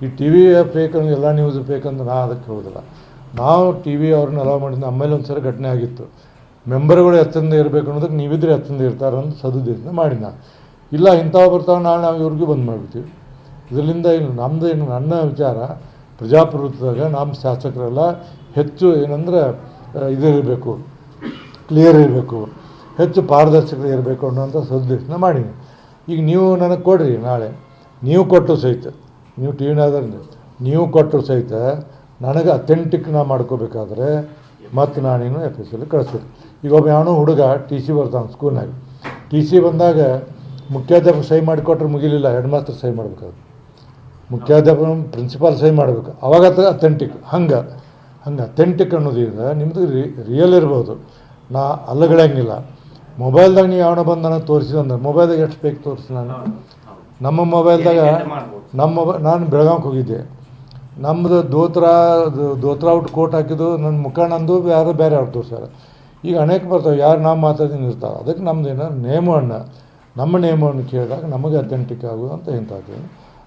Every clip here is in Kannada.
ಈ ಟಿ ವಿ ಫೇಕ್ ಎಲ್ಲ ನ್ಯೂಸ್ ಫೇಕ್ ನಾ ಅದಕ್ಕೆ ಹೇಳೋದಿಲ್ಲ ನಾವು ಟಿ ವಿ ಅವ್ರನ್ನ ಅಲೋ ಮಾಡಿದ್ದು ಆಮೇಲೆ ಒಂದು ಸಲ ಘಟನೆ ಆಗಿತ್ತು. ಮೆಂಬರ್ಗಳು ಎತ್ತಂದ ಇರಬೇಕು ಅನ್ನೋದಕ್ಕೆ ನೀವಿದ್ರೆ ಎತ್ತಂದ ಇರ್ತಾರೆ ಅಂತ ಸದುದ್ದೇಶದಿಂದ ಮಾಡಿದ್ನ ನಾನು. ಇಲ್ಲ, ಇಂಥವು ಬರ್ತಾವೆ ನಾಳೆ ನಾವು ಇವ್ರಿಗೂ ಬಂದ್ ಮಾಡಿಬಿಡ್ತೀವಿ. ಇದರಿಂದ ಏನು ನಮ್ಮದು ಏನು, ನನ್ನ ವಿಚಾರ ಪ್ರಜಾಪ್ರಭುತ್ವದಾಗ ನಮ್ಮ ಶಾಸಕರೆಲ್ಲ ಹೆಚ್ಚು ಏನಂದ್ರೆ ಇದಿರಬೇಕು ಕ್ಲಿಯರ್ ಇರಬೇಕು, ಹೆಚ್ಚು ಪಾರದರ್ಶಕತೆ ಇರಬೇಕು ಅನ್ನೋಂಥ ಸದುದ್ದೇಶನ ಮಾಡೀನಿ ಈಗ ನೀವು ನನಗೆ ಕೊಡ್ರಿ ನಾಳೆ. ನೀವು ಕೊಟ್ಟು ಸಹಿತ. ನೀವು ಟಿ ವಿನಾದ್ರಿಂದ ನೀವು ಕೊಟ್ಟರು ಸಹಿತ ನನಗೆ ಅಥೆಂಟಿಕ್ ನಾ ಮಾಡ್ಕೋಬೇಕಾದ್ರೆ ಮತ್ತು ನಾನೇನು ಎಫ್ ಎಸ್ ಎಲ್ಲಿ ಕಳಿಸ್ತೀನಿ. ಈಗ ಒಬ್ಬ ಯಾವನೋ ಹುಡುಗ ಟಿ ಸಿ ಬರ್ತಾನೆ ಸ್ಕೂಲ್ನಾಗ. ಟಿ ಸಿ ಬಂದಾಗ ಮುಖ್ಯಾಧ್ಯಾಪಕ ಸಹಿ ಮಾಡಿಕೊಟ್ರೆ ಮುಗಿಲಿಲ್ಲ, ಹೆಡ್ ಮಾಸ್ಟರ್ ಸಹಿ ಮಾಡ್ಬೇಕಾದ್ರೆ. ಮುಖ್ಯಾಧ್ಯಾಪಕ ಪ್ರಿನ್ಸಿಪಾಲ್ ಸಹಿ ಮಾಡ್ಬೇಕು. ಅವಾಗ ಅಥೆಂಟಿಕ್ ಹಂಗೆ. ಹಂಗೆ ಅಥೆಂಟಿಕ್ ಅನ್ನೋದ್ರಿಂದ ನಿಮ್ಮದು ರಿಯಲ್ ಇರ್ಬೋದು. ನಾ ಅಲ್ಲಗಳಂಗಿಲ್ಲ. ಮೊಬೈಲ್ದಾಗ ನೀವು ಯಾವನೋ ಬಂದು ನನಗೆ ತೋರಿಸಿದ ಅಂದ್ರೆ ಮೊಬೈಲ್ದಾಗ ಎಷ್ಟು ಬೇಕು ತೋರಿಸಿ ನಾನು. ನಮ್ಮ ಮೊಬೈಲ್ದಾಗ ನಮ್ಮ ಮೊಬೈಲ್ ನಾನು ಬೆಳಗಾವಿಗೆ ಹೋಗಿದ್ದೆ. ನಮ್ಮದು ದೋತ್ರ ದೋತ್ರ ಔಟ್ ಕೋಟ್ ಹಾಕಿದ್ದು ನನ್ನ ಮುಖ ನಂದು ಯಾರು ಬೇರೆ ಅವ್ರು ತೋರ್ಸ್ಯಾರ ಈಗ ಅನೇಕ ಬರ್ತಾವೆ ಯಾರು ನಾವು ಮಾತಾಡ್ತೀನಿ ಇರ್ತಾರೆ ಅದಕ್ಕೆ ನಮ್ದು ಏನೋ ನೇಮವನ್ನು ನಮ್ಮ ನೇಮವನ್ನು ಕೇಳಿದಾಗ ನಮಗೆ ಅಥೆಂಟಿಕ್ ಆಗೋದು ಅಂತ ಹೇಳ್ತಾಯಿದ್ದೀನಿ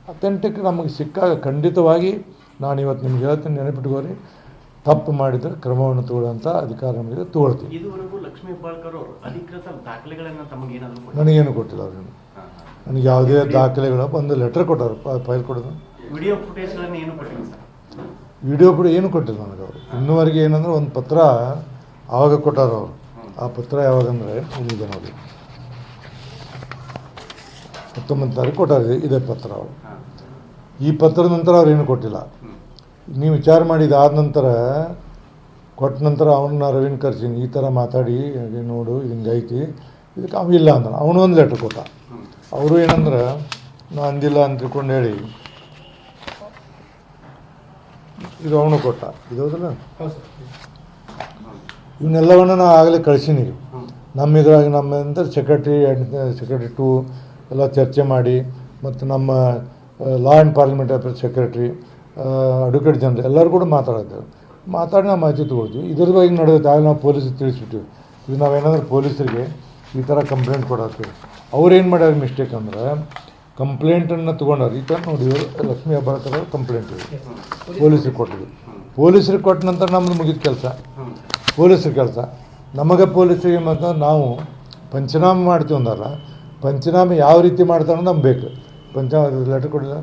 ಅಥೆಂಟಿಕ್ ನಮಗೆ ಸಿಕ್ಕಾಗ ಖಂಡಿತವಾಗಿ ನಾನು ಇವತ್ತು ನಿಮ್ಗೆ ಹೇಳ್ತೀನಿ ನೆನಪಿಟ್ಕೋರಿ ತಪ್ಪು ಮಾಡಿದರೆ ಕ್ರಮವನ್ನು ತಗೊಳ್ಳೋಂಥ ಅಧಿಕಾರ ನಮಗೆ ತಗೊಳ್ತೀವಿ ಲಕ್ಷ್ಮೀ ಬಾಳ್ಕರ್ ಅವರು ಅಧಿಕೃತ ದಾಖಲೆಗಳನ್ನ ತಮಗೇನಾದ್ರು? ನನಗೇನು ಕೊಟ್ಟಿಲ್ಲ ಅವ್ರು. ನನಗೆ ಯಾವುದೇ ದಾಖಲೆಗಳ ಒಂದು ಲೆಟ್ರ್ ಕೊಟ್ಟರು ಫೈಲ್ ಕೊಡೋದು. ವಿಡಿಯೋ ಫುಟೇಜ್ಗಳನ್ನು ಏನು ಕೊಟ್ಟಿಲ್ಲ ಸರ್? ವಿಡಿಯೋ ಕೂಡ ಏನು ಕೊಟ್ಟಿಲ್ಲ ನನಗೆ ಅವರು. ಇನ್ನೂವರೆಗೆ ಏನಂದ್ರೆ ಒಂದು ಪತ್ರ ಆವಾಗ ಕೊಟ್ಟಾರ ಅವರು. ಆ ಪತ್ರ ಯಾವಾಗಂದ್ರೆ ಇಲ್ಲಿದೆ ನೋಡಿ. ಹತ್ತೊಂಬತ್ತು ತಾರೀಕು ಕೊಟ್ಟಾರೆ ಇದೇ ಪತ್ರ ಅವರು. ಈ ಪತ್ರದ ನಂತರ ಅವ್ರು ಏನು ಕೊಟ್ಟಿಲ್ಲ. ನೀವು ವಿಚಾರ ಮಾಡಿದ ಆದ ನಂತರ ಕೊಟ್ಟ ನಂತರ ಅವನ್ನ ರವೀನ್ ಕರ್ಸಿನಿ, ಈ ಥರ ಮಾತಾಡಿ ನೋಡು, ಹಿಂಗೈತಿ. ಇದಕ್ಕೆ ಅವ ಇಲ್ಲ ಅಂದ್ರೆ ಅವನು ಒಂದು ಲೆಟ್ರ್ ಕೊಟ್ಟ. ಅವರು ಏನಂದ್ರೆ, ನಾ ಅಂದಿಲ್ಲ ಅಂತ ತಿಳ್ಕೊಂಡು ಹೇಳಿ. ಇದು ಅವನು ಕೊಟ್ಟ. ಇದು ಹೌದಲ್ಲ? ಇವನ್ನೆಲ್ಲವನ್ನು ನಾನು ಆಗಲೇ ಕಳಿಸೀನಿ. ನಮ್ಮ ಇದ್ರಾಗ ನಮ್ಮ ಅಂದ್ರೆ ಸೆಕ್ರೆಟ್ರಿ ಸೆಕ್ರೆಟ್ರಿ ಟು ಎಲ್ಲ ಚರ್ಚೆ ಮಾಡಿ, ಮತ್ತು ನಮ್ಮ law and parliament affairs secretary advocate general ಎಲ್ಲರೂ ಕೂಡ ಮಾತಾಡಿದ್ದೇವೆ ಮಾತಾಡಿ ನಾವು ಮಾಹಿತಿ ತೊಗೊಳ್ತೀವಿ. ಇದ್ರ ಬಗ್ಗೆ ನಡೆಯುತ್ತೆ ಆಗ ನಾವು ಪೊಲೀಸಿಗೆ ತಿಳಿಸ್ಬಿಟ್ಟಿವಿ. ಇದು ನಾವೇನಾದ್ರೂ ಪೊಲೀಸರಿಗೆ ಈ ಥರ ಕಂಪ್ಲೇಂಟ್ ಕೊಡತ್ತೀವಿ ಅವ್ರು ಏನು ಮಾಡ್ಯಾರ ಮಿಸ್ಟೇಕ್ ಅಂದ್ರೆ ಕಂಪ್ಲೇಂಟನ್ನು ತೊಗೊಂಡವ್ರು ಈ ಥರ ನೋಡಿ ಲಕ್ಷ್ಮೀ ಅವ್ರ ಕಂಪ್ಲೇಂಟ್ ಇದೆ. ಪೊಲೀಸರಿಗೆ ಕೊಟ್ಟಿದ್ವಿ ಪೊಲೀಸರಿಗೆ ಕೊಟ್ಟ ನಂತರ ನಮ್ಮದು ಮುಗಿದ ಕೆಲಸ. ಪೊಲೀಸರ ಕೆಲಸ. ನಮಗೆ ಪೊಲೀಸರಿಗೆ ಮತ್ತು ನಾವು ಪಂಚನಾಮ ಮಾಡ್ತೀವಿ ಅಂದಲ್ಲ ಪಂಚನಾಮ ಯಾವ ರೀತಿ ಮಾಡ್ತಾರೆ ನಮ್ಗೆ ಬೇಕು. ಪಂಚನಾಮ ಲೆಟ್ರ್ ಕೊಡಿಲ್ಲ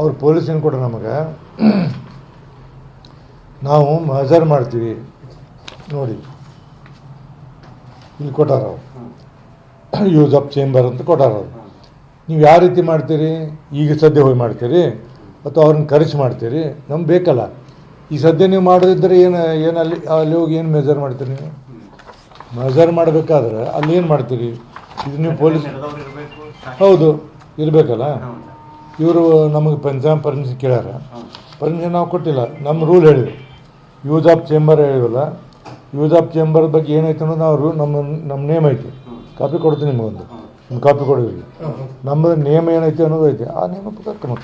ಅವ್ರು ಪೊಲೀಸ್ ಏನು ಕೊಡೋ ನಮಗೆ. ನಾವು ಮಜರ್ ಮಾಡ್ತೀವಿ. ನೋಡಿ. ಇಲ್ಲಿ ಕೊಟ್ಟಾರ ಯೂಸ್ ಆಫ್ ಚೇಂಬರ್ ಅಂತ ಕೊಟ್ಟಾರ ನೀವು ಯಾವ ರೀತಿ ಮಾಡ್ತೀರಿ? ಈಗ ಸದ್ಯ ಹೋಗಿ ಮಾಡ್ತೀರಿ? ಅಥವಾ ಅವ್ರನ್ನ ಖರ್ಚು ಮಾಡ್ತೀರಿ? ನಮ್ಗೆ ಬೇಕಲ್ಲ. ಈ ಸದ್ಯ ನೀವು ಮಾಡೋದಿದ್ದರೆ ಏನು ಏನು ಅಲ್ಲಿ ಅಲ್ಲಿ ಹೋಗಿ ಏನು ಮೆಜರ್ ಮಾಡ್ತೀರಿ ನೀವು. ಮೆಜರ್ ಮಾಡಬೇಕಾದ್ರೆ ಅಲ್ಲಿ ಏನು ಮಾಡ್ತೀರಿ? ಇದು ನೀವು ಪೊಲೀಸ್ ಹೌದು ಇರಬೇಕಲ್ಲ. ಇವರು ನಮಗೆ ಪಂಚಾಂಗ ಪರ್ಮಿಷನ್ ಕೇಳ್ಯಾರ. ಪರ್ಮಿಷನ್ ನಾವು ಕೊಟ್ಟಿಲ್ಲ. ನಮ್ಮ ರೂಲ್ ಹೇಳಿವಿ ಯೂಸ್ ಆಫ್ ಚೇಂಬರ್ ಹೇಳಿವಲ್ಲ ಯೂಸ್ ಆಫ್ ಚೇಂಬರ್ ಬಗ್ಗೆ ಏನಾಯ್ತು ಅನ್ನೋದು ನಾವು ನಮ್ಮ ನಮ್ಮ ನೇಮ್ ಐತಿ. ಕಾಪಿ ಕೊಡ್ತೀನಿ ನಿಮಗೊಂದು. ಒಂದು ಕಾಪಿ ಕೊಡೋದಿಲ್ಲ ನಮ್ಮದು ನೇಮ್ ಏನೈತೆ ಅನ್ನೋದು ಐತೆ. ಆ ನೇಮ ಪ್ರಕಾರ ಕ್ರಮ